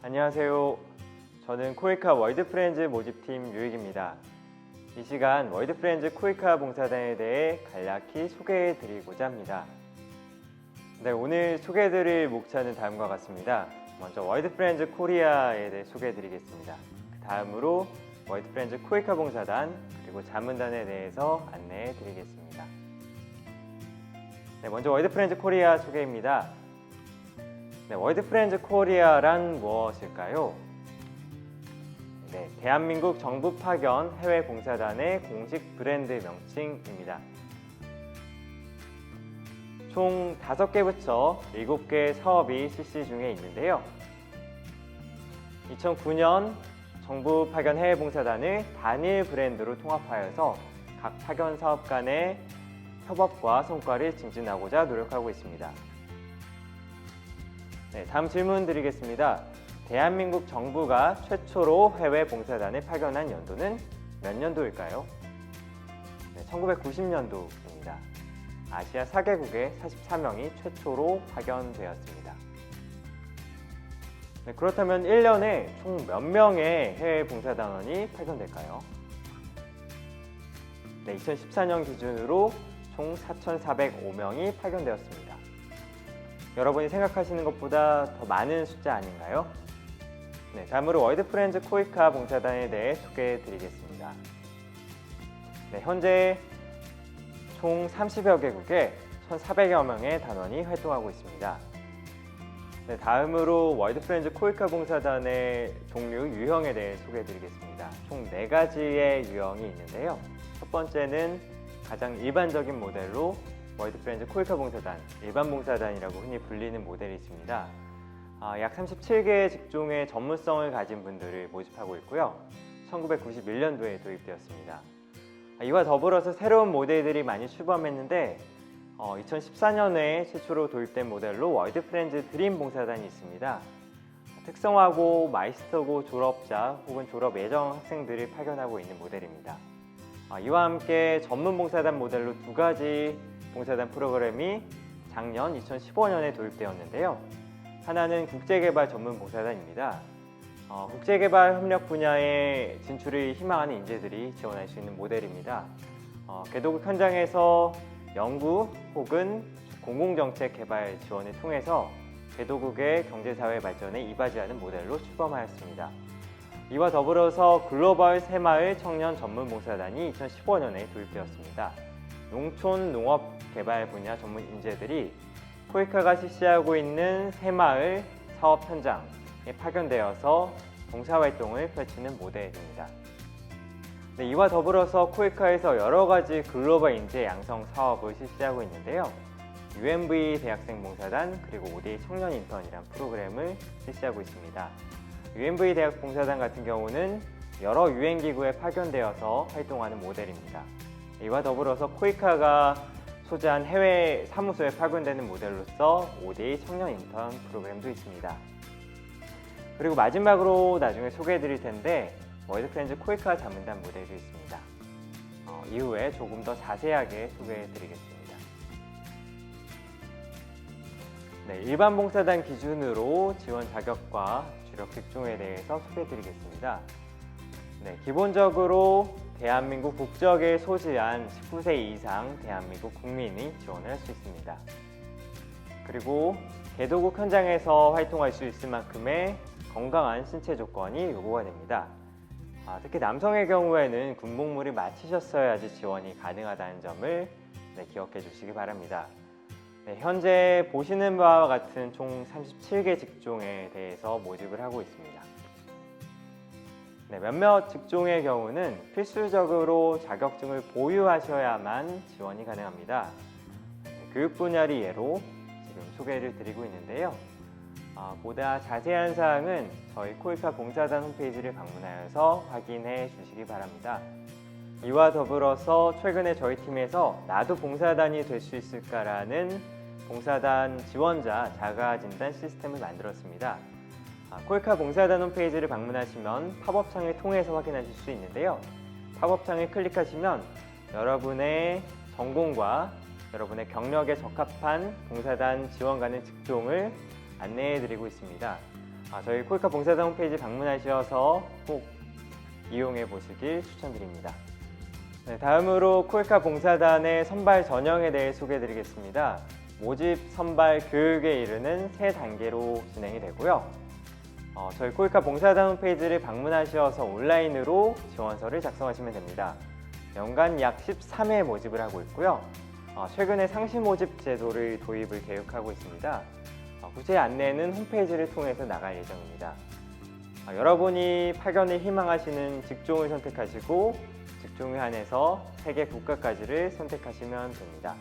안녕하세요. 저는 코이카 월드프렌즈 모집팀 유익입니다. 이 시간 월드프렌즈 코이카 봉사단에 대해 간략히 소개해 드리고자 합니다. 네, 오늘 소개해 드릴 목차는 다음과 같습니다. 먼저 월드프렌즈 코리아에 대해 소개해 드리겠습니다. 그 다음으로 월드프렌즈 코이카 봉사단 그리고 자문단에 대해서 안내해 드리겠습니다. 네, 먼저 월드프렌즈 코리아 소개입니다. 네, 월드프렌즈 코리아란 무엇일까요? 네, 대한민국 정부 파견 해외 봉사단의 공식 브랜드 명칭입니다. 총 5개 부처 7개 사업이 실시 중에 있는데요. 2009년 정부 파견 해외 봉사단을 단일 브랜드로 통합하여서 각 파견 사업 간의 협업과 성과를 증진하고자 노력하고 있습니다. 네, 다음 질문 드리겠습니다. 대한민국 정부가 최초로 해외 봉사단을 파견한 연도는 몇 년도일까요? 네, 1990년도입니다. 아시아 4개국의 44명이 최초로 파견되었습니다. 네, 그렇다면 1년에 총 몇 명의 해외 봉사단원이 파견될까요? 네, 2014년 기준으로 총 4,405명이 파견되었습니다. 여러분이 생각하시는 것보다 더 많은 숫자 아닌가요? 네, 다음으로 월드프렌즈 코이카 봉사단에 대해 소개해 드리겠습니다. 네, 현재 총 30여 개국에 1,400여 명의 단원이 활동하고 있습니다. 네, 다음으로 월드프렌즈 코이카 봉사단의 종류, 유형에 대해 소개해 드리겠습니다. 총 4가지의 유형이 있는데요. 첫 번째는 가장 일반적인 모델로 월드프렌즈 코이카 봉사단, 일반 봉사단이라고 흔히 불리는 모델이 있습니다. 아, 약 37개의 직종의 전문성을 가진 분들을 모집하고 있고요. 1991년도에 도입되었습니다. 아, 이와 더불어서 새로운 모델들이 많이 출범했는데 2014년에 최초로 도입된 모델로 월드프렌즈 드림 봉사단이 있습니다. 특성화고 마이스터고 졸업자 혹은 졸업 예정 학생들을 파견하고 있는 모델입니다. 아, 이와 함께 전문 봉사단 모델로 두 가지 봉사단 프로그램이 작년 2015년에 도입되었는데요. 하나는 국제개발 전문 봉사단입니다. 어, 국제개발 협력 분야에 진출을 희망하는 인재들이 지원할 수 있는 모델입니다. 어, 개도국 현장에서 연구 혹은 공공정책 개발 지원을 통해서 개도국의 경제사회 발전에 이바지하는 모델로 출범하였습니다. 이와 더불어서 글로벌 새마을 청년 전문 봉사단이 2015년에 도입되었습니다. 농촌 농업 개발 분야 전문 인재들이 코이카가 실시하고 있는 새마을 사업 현장에 파견되어서 봉사활동을 펼치는 모델입니다. 네, 이와 더불어서 코이카에서 여러 가지 글로벌 인재 양성 사업을 실시하고 있는데요. UMV 대학생 봉사단 그리고 ODA 청년 인턴이란 프로그램을 실시하고 있습니다. UMV 대학 봉사단 같은 경우는 여러 유엔 기구에 파견되어서 활동하는 모델입니다. 이와 더불어서 코이카가 소재한 해외 사무소에 파견되는 모델로서 ODA 청년 인턴 프로그램도 있습니다. 그리고 마지막으로 나중에 소개해 드릴 텐데 월드프렌즈 코이카 자문단 모델도 있습니다. 어, 이후에 조금 더 자세하게 소개해 드리겠습니다. 네, 일반 봉사단 기준으로 지원 자격과 주력 직종에 대해서 소개해 드리겠습니다. 네, 기본적으로 대한민국 국적에 소지한 19세 이상 대한민국 국민이 지원을 할 수 있습니다. 그리고 개도국 현장에서 활동할 수 있을 만큼의 건강한 신체 조건이 요구가 됩니다. 아, 특히 남성의 경우에는 군복무를 마치셨어야지 지원이 가능하다는 점을 네, 기억해 주시기 바랍니다. 네, 현재 보시는 바와 같은 총 37개 직종에 대해서 모집을 하고 있습니다. 네, 몇몇 직종의 경우는 필수적으로 자격증을 보유하셔야만 지원이 가능합니다. 네, 교육 분야를 예로 지금 소개를 드리고 있는데요. 아, 보다 자세한 사항은 저희 코이카 봉사단 홈페이지를 방문하여서 확인해 주시기 바랍니다. 이와 더불어서 최근에 저희 팀에서 나도 봉사단이 될 수 있을까라는 봉사단 지원자 자가 진단 시스템을 만들었습니다. 아, 코이카 봉사단 홈페이지를 방문하시면 팝업창을 통해서 확인하실 수 있는데요. 팝업창을 클릭하시면 여러분의 전공과 여러분의 경력에 적합한 봉사단 지원 가능 직종을 안내해 드리고 있습니다. 아, 저희 코이카 봉사단 홈페이지 방문하셔서 꼭 이용해 보시길 추천드립니다. 네, 다음으로 코이카 봉사단의 선발 전형에 대해 소개해 드리겠습니다. 모집 선발 교육에 이르는 세 단계로 진행이 되고요. 어, 저희 코이카 봉사단 홈페이지를 방문하셔서 온라인으로 지원서를 작성하시면 됩니다. 연간 약 13회 모집을 하고 있고요. 어, 최근에 상시 모집 제도를 도입을 계획하고 있습니다. 어, 구체 안내는 홈페이지를 통해서 나갈 예정입니다. 어, 여러분이 파견을 희망하시는 직종을 선택하시고 직종에 한해서 세계 국가까지를 선택하시면 됩니다.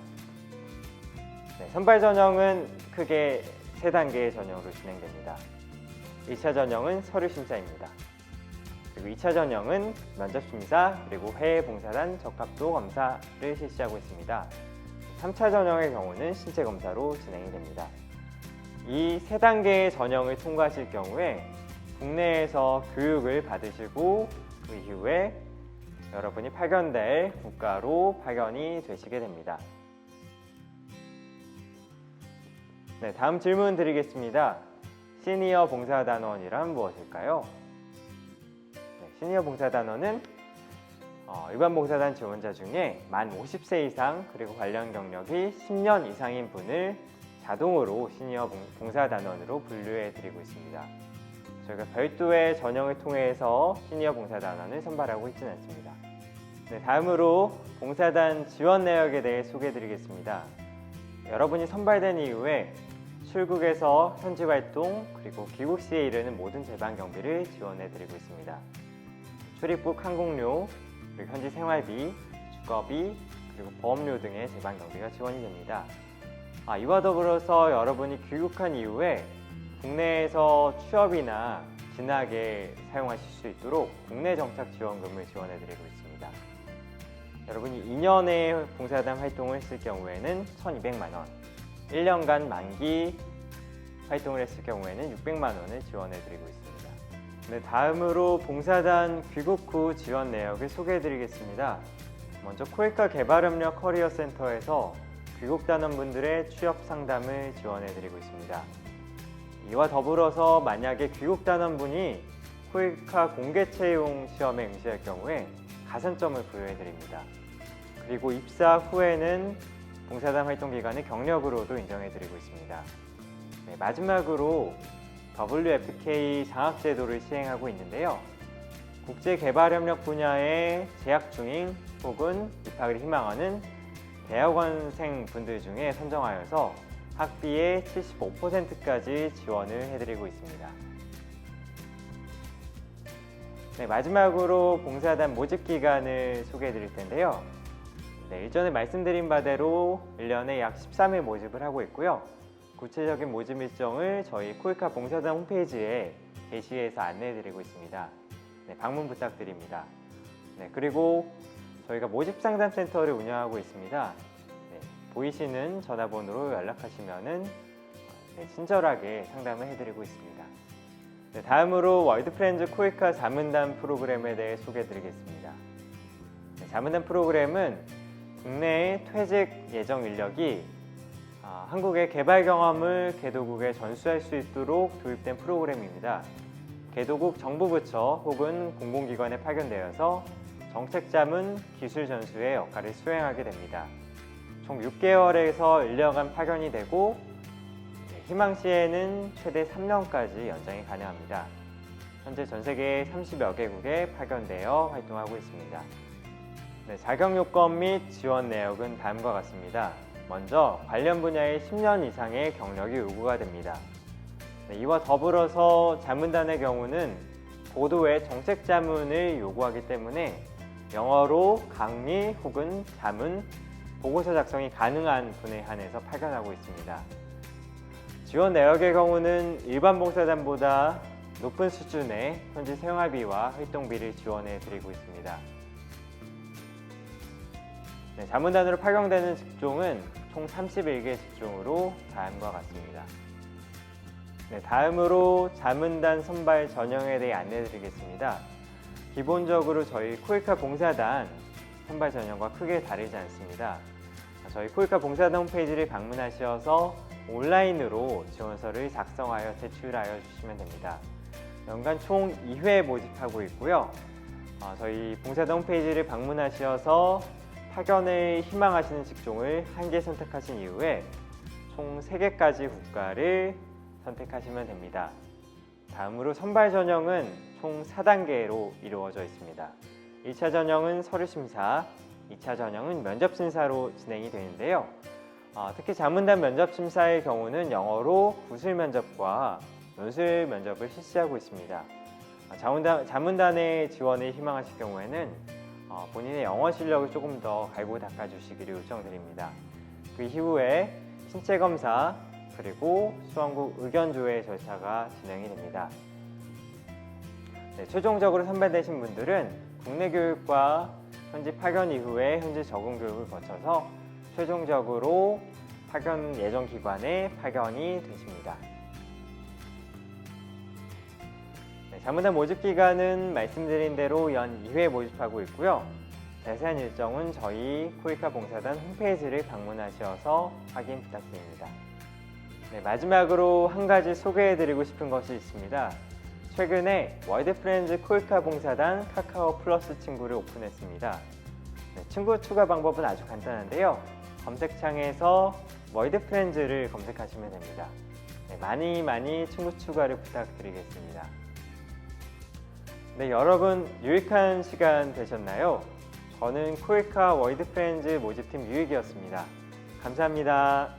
네, 선발 전형은 크게 세 단계의 전형으로 진행됩니다. 1차 전형은 서류 심사입니다. 그리고 2차 전형은 면접 심사 그리고 해외 봉사단 적합도 검사를 실시하고 있습니다. 3차 전형의 경우는 신체 검사로 진행이 됩니다. 이 세 단계의 전형을 통과하실 경우에 국내에서 교육을 받으시고 그 이후에 여러분이 파견될 국가로 파견이 되시게 됩니다. 네, 다음 질문 드리겠습니다. 시니어 봉사단원이란 무엇일까요? 네, 시니어 봉사단원은 어, 일반 봉사단 지원자 중에 만 50세 이상 그리고 관련 경력이 10년 이상인 분을 자동으로 시니어 봉- 봉사단원으로 분류해 드리고 있습니다. 저희가 별도의 전형을 통해서 시니어 봉사단원을 선발하고 있지는 않습니다. 네, 다음으로 봉사단 지원 내역에 대해 소개해 드리겠습니다. 여러분이 선발된 이후에 출국에서 현지 활동 그리고 귀국 시에 이르는 모든 재반 경비를 지원해 드리고 있습니다. 출입국 항공료, 그리고 현지 생활비, 주거비, 그리고 보험료 등의 재반 경비가 지원이 됩니다. 아, 이와 더불어서 여러분이 귀국한 이후에 국내에서 취업이나 진학에 사용하실 수 있도록 국내 정착 지원금을 지원해 드리고 있습니다. 여러분이 2년의 봉사단 활동을 했을 경우에는 1,200만 원, 1년간 만기 활동을 했을 경우에는 600만 원을 지원해 드리고 있습니다. 네, 다음으로 봉사단 귀국 후 지원 내역을 소개해 드리겠습니다. 먼저 코이카 개발협력 커리어 센터에서 귀국 단원분들의 취업 상담을 지원해 드리고 있습니다. 이와 더불어서 만약에 귀국 단원분이 코이카 공개 채용 시험에 응시할 경우에 가산점을 부여해 드립니다. 그리고 입사 후에는 봉사단 활동 기간을 경력으로도 인정해 드리고 있습니다. 네, 마지막으로 WFK 장학 제도를 시행하고 있는데요. 국제 개발 협력 분야에 재학 중인 혹은 입학을 희망하는 대학원생 분들 중에 선정하여서 학비의 75%까지 지원을 해드리고 있습니다. 네, 마지막으로 봉사단 모집 기간을 소개해 드릴 텐데요. 네, 일전에 말씀드린 바대로 1년에 약 13회 모집을 하고 있고요. 구체적인 모집 일정을 저희 코이카 봉사단 홈페이지에 게시해서 안내해 드리고 있습니다. 네, 방문 부탁드립니다. 네, 그리고 저희가 모집 상담 센터를 운영하고 있습니다. 네, 보이시는 전화번호로 연락하시면은 네, 친절하게 상담을 해드리고 있습니다. 네, 다음으로 월드 프렌즈 코이카 자문단 프로그램에 대해 소개해드리겠습니다. 네, 자문단 프로그램은 국내의 퇴직 예정 인력이 아, 한국의 개발 경험을 개도국에 전수할 수 있도록 도입된 프로그램입니다. 개도국 정부부처 혹은 공공기관에 파견되어서 정책 자문 기술 전수의 역할을 수행하게 됩니다. 총 6개월에서 1년간 파견이 되고 네, 희망 시에는 최대 3년까지 연장이 가능합니다. 현재 전 세계 30여 개국에 파견되어 활동하고 있습니다. 네, 자격 요건 및 지원 내역은 다음과 같습니다. 먼저 관련 분야의 10년 이상의 경력이 요구가 됩니다. 네, 이와 더불어서 자문단의 경우는 고도의 정책 자문을 요구하기 때문에 영어로 강의 혹은 자문, 보고서 작성이 가능한 분에 한해서 파견하고 있습니다. 지원 내역의 경우는 일반 봉사단보다 높은 수준의 현지 생활비와 활동비를 지원해 드리고 있습니다. 네, 자문단으로 파견되는 직종은 총 31개 직종으로 다음과 같습니다. 네, 다음으로 자문단 선발 전형에 대해 안내드리겠습니다. 기본적으로 저희 코이카 봉사단 선발 전형과 크게 다르지 않습니다. 저희 코이카 봉사단 홈페이지를 방문하셔서 온라인으로 지원서를 작성하여 제출하여 주시면 됩니다. 연간 총 2회 모집하고 있고요. 어, 저희 봉사단 홈페이지를 방문하셔서 파견을 희망하시는 직종을 한 개 선택하신 이후에 총 3개까지 국가를 선택하시면 됩니다. 다음으로 선발 전형은 총 4단계로 이루어져 있습니다. 1차 전형은 서류 심사, 2차 전형은 면접 심사로 진행이 되는데요. 어, 특히 자문단 면접 심사의 경우는 영어로 구술 면접과 논술 면접을 실시하고 있습니다. 어, 자문단, 자문단의 지원을 희망하실 경우에는 어, 본인의 영어 실력을 조금 더 갈고 닦아주시기를 요청드립니다. 그 이후에 신체 검사 그리고 수험국 의견 조회 절차가 진행이 됩니다. 네, 최종적으로 선발되신 분들은 국내 교육과 현지 파견 이후에 현지 적응 교육을 거쳐서 최종적으로 파견 예정 기관에 파견이 되십니다. 네, 자문단 모집 기간은 말씀드린 대로 연 2회 모집하고 있고요. 자세한 일정은 저희 코이카 봉사단 홈페이지를 방문하셔서 확인 부탁드립니다. 네, 마지막으로 한 가지 소개해드리고 싶은 것이 있습니다. 최근에 월드 프렌즈 코이카 봉사단 카카오 플러스 친구를 오픈했습니다. 네, 친구 추가 방법은 아주 간단한데요. 검색창에서 월드 프렌즈를 검색하시면 됩니다. 네, 많이 많이 친구 추가를 부탁드리겠습니다. 네, 여러분 유익한 시간 되셨나요? 저는 코이카 월드 프렌즈 모집팀 유익이었습니다. 감사합니다.